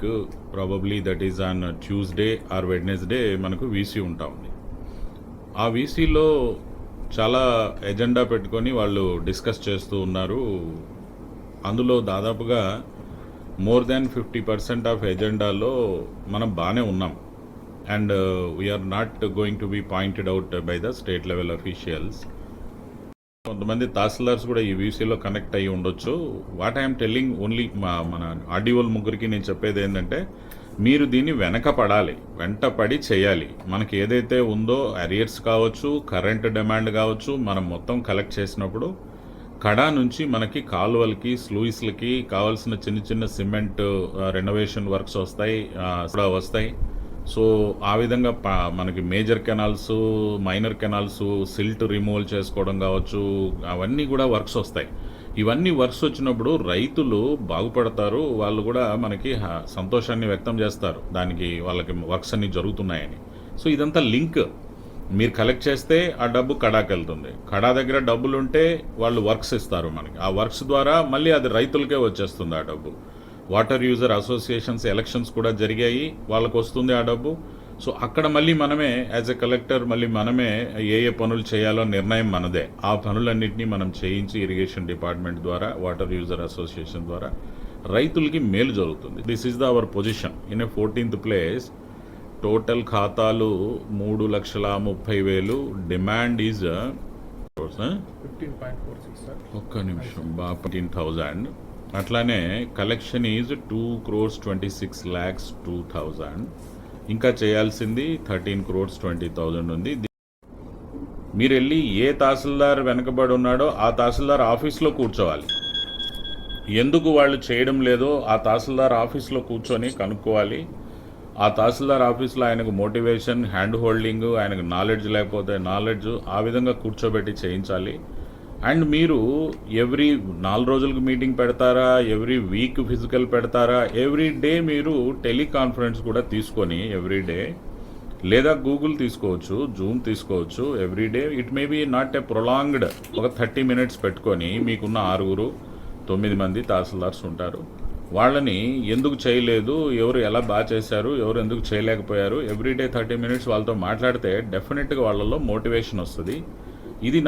Week probably that is on Tuesday or Wednesday మనకు VC ఉంటా ఉంది. ఆ వీసీలో చాలా ఎజెండా పెట్టుకొని వాళ్ళు డిస్కస్ చేస్తూ ఉన్నారు. అందులో దాదాపుగా more than fifty percent of ఎజెండాలో మనం బాగానే ఉన్నాం. And we are not going to be pointed out by the state level officials కొంతమంది తహసీల్దార్స్ కూడా ఈ వీసీలో కనెక్ట్ అయ్యి ఉండొచ్చు. వాట్ ఐఎమ్ టెల్లింగ్ ఓన్లీ మా మన ఆర్డీఓల ముగ్గురికి నేను చెప్పేది ఏంటంటే మీరు దీన్ని వెనక పడాలి వెంట పడి చేయాలి. మనకి ఏదైతే ఉందో అరియర్స్ కావచ్చు కరెంట్ డిమాండ్ కావచ్చు మనం మొత్తం కలెక్ట్ చేసినప్పుడు కడా నుంచి మనకి కాలువలకి స్లూయిస్లకి కావాల్సిన చిన్న చిన్న సిమెంట్ రెనోవేషన్ వర్క్స్ వస్తాయి కూడా వస్తాయి. సో ఆ విధంగా మనకి major canals minor canals silt removal చేసుకోవడం కావచ్చు అవన్నీ కూడా వర్క్స్ వస్తాయి. ఇవన్నీ వర్క్స్ వచ్చినప్పుడు రైతులు బాగుపడతారు వాళ్ళు కూడా మనకి సంతోషాన్ని వ్యక్తం చేస్తారు. దానికి వాళ్ళకి వర్క్స్ అన్ని జరుగుతున్నాయని. సో ఇదంతా లింక్. మీరు కలెక్ట్ చేస్తే ఆ డబ్బు కడాకి వెళ్తుంది. కడా దగ్గర డబ్బులు ఉంటే వాళ్ళు వర్క్స్ ఇస్తారు మనకి. ఆ వర్క్స్ ద్వారా మళ్ళీ అది రైతులకే వచ్చేస్తుంది ఆ డబ్బు. వాటర్ యూజర్ అసోసియేషన్స్ ఎలక్షన్స్ కూడా జరిగాయి వాళ్ళకు వస్తుంది ఆ డబ్బు. సో అక్కడ మళ్ళీ మనమే యాజ్ ఎ కలెక్టర్ మళ్ళీ మనమే ఏ ఏ పనులు చేయాలో నిర్ణయం మనదే. ఆ పనులన్నింటినీ మనం చేయించి ఇరిగేషన్ డిపార్ట్మెంట్ ద్వారా వాటర్ యూజర్ అసోసియేషన్ ద్వారా రైతులకి మేలు జరుగుతుంది. This is the our position in a fourteenth place total ఖాతాలు మూడు లక్షల ముప్పై వేలు. Demand is fifteen point four six sir. ఒక్క నిమిషం బా ఫిఫ్టీన్ థౌజండ్. అట్లానే collection is two crores twenty six lakhs two thousand ఇంకా చేయాల్సింది థర్టీన్ క్రోర్స్ ట్వంటీ థౌజండ్ ఉంది. మీరు వెళ్ళి ఏ తహసీల్దార్ వెనకబడి ఉన్నాడో ఆ తహసీల్దార్ ఆఫీస్లో కూర్చోవాలి. ఎందుకు వాళ్ళు చేయడం లేదో ఆ తహసీల్దార్ ఆఫీస్లో కూర్చొని కనుక్కోవాలి. ఆ తహసీల్దార్ ఆఫీస్లో ఆయనకు మోటివేషన్ హ్యాండ్ హోల్డింగ్ ఆయనకు నాలెడ్జ్ లేకపోతే నాలెడ్జ్ ఆ విధంగా కూర్చోబెట్టి చేయించాలి. అండ్ మీరు ఎవ్రీ నాలుగు రోజులకు మీటింగ్ పెడతారా? ఎవ్రీ వీక్ ఫిజికల్ పెడతారా? ఎవ్రీ డే మీరు టెలికాన్ఫరెన్స్ కూడా తీసుకొని ఎవ్రీ డే లేదా గూగుల్ తీసుకోవచ్చు జూమ్ తీసుకోవచ్చు every day. It may be not a prolonged. ఒక థర్టీ మినిట్స్ పెట్టుకొని మీకున్న ఆరుగురు తొమ్మిది మంది తహసీల్దార్స్ ఉంటారు. వాళ్ళని ఎందుకు చేయలేదు? ఎవరు ఎలా బాగా చేశారు? ఎవరు ఎందుకు చేయలేకపోయారు? ఎవ్రీ డే థర్టీ మినిట్స్ వాళ్ళతో మాట్లాడితే డెఫినెట్గా వాళ్ళలో మోటివేషన్ వస్తుంది. ఇది నా-